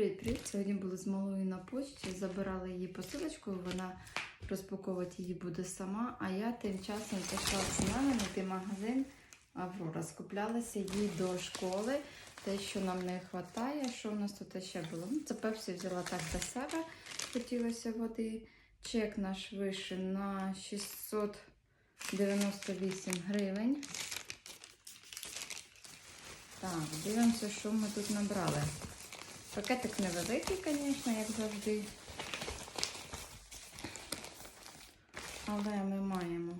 Привіт-привіт! Сьогодні були з малою на почті, забирали її посилочку, вона розпаковувати її буде сама, а я тим часом пішла з нами на магазин Аврора. Скуплялася їй до школи. Те, що нам не вистачає, що в нас тут ще було. Ну, Це пепсі взяла так для себе, хотілося води. Чек наш вийшов на 698 гривень. Так, дивимося, що ми тут набрали. Пакетик невеликий, звісно, як завжди. Але ми маємо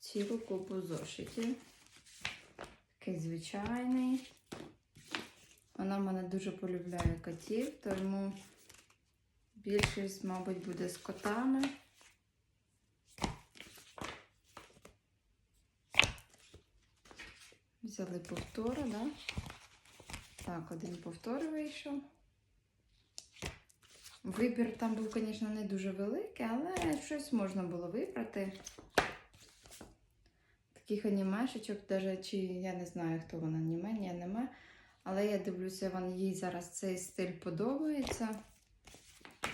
цілу купу зошитів. Такий звичайний. Вона мене дуже полюбляє котів, тому більшість, мабуть, буде з котами. Взяли повтори, да? Так, один повтор вийшов. Вибір там був, звісно, не дуже великий, але щось можна було вибрати. Таких анімешечок, навіть, чи я не знаю, хто вона аніме, ні, аніме. Але я дивлюся, вон, їй зараз цей стиль подобається.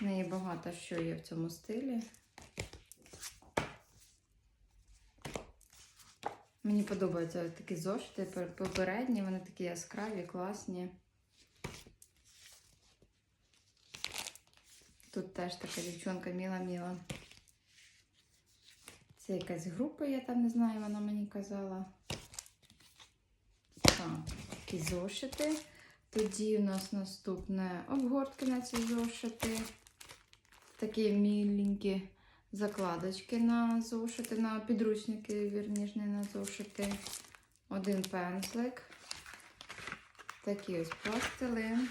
В неї багато що є в цьому стилі. Мені подобаються такі зошити попередні, вони такі яскраві, класні. Тут теж така дівчинка міла-міла. Це якась група, я там не знаю, вона мені казала. Так, такі зошити. Тоді у нас наступне обгортки на ці зошити. Такі міленькі закладочки на зошити, на підручники, вірніше, не на зошити. Один пензлик. Такий ось пластилин.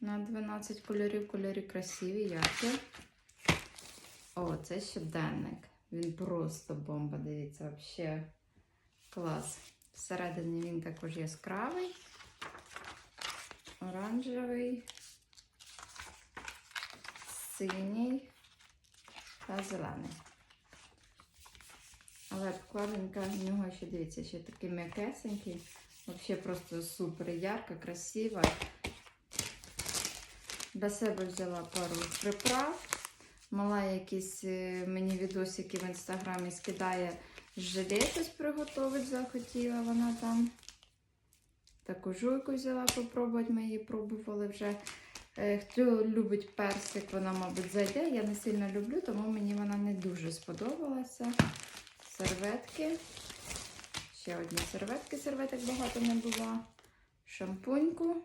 На 12 кольорів. Кольори красиві, яркі. О, це щоденник. Він просто бомба, дивіться, взагалі клас. Всередині він також яскравий, оранжевий, синій та зелений. Але вкладинка в нього ще дивіться, ще такий м'якесенький. Взагалі просто супер ярка, красива. Для себе взяла пару приправ. Мала якісь е, мені відосики в інстаграмі скидає желе щось приготувати, захотіла вона там. Таку жуйку взяла попробувати, ми її пробували вже. Е, Хто любить персик, вона, мабуть, зайде. Я не сильно люблю, тому мені вона не дуже сподобалася. Серветки. Ще одні серветки, серветок багато не було. Шампуньку.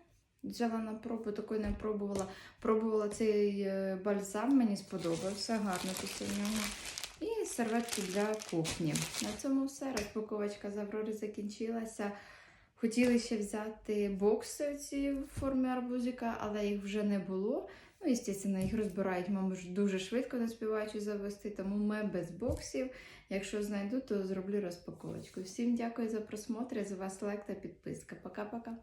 Взяла на пробу, такої не пробувала. Пробувала цей е, бальзам, мені сподобався, гарно після нього. І серветки для кухні. На цьому все. Розпаковочка з Аврори закінчилася. Хотіли ще взяти бокси ці в формі арбузика, але їх вже не було. Ну, звісно, їх розбирають, мабуть, дуже швидко не співаючи завести, тому ми без боксів. Якщо знайду, то зроблю розпаковочку. Всім дякую за просмотр, за вас лайк та підписка. Пока-пока.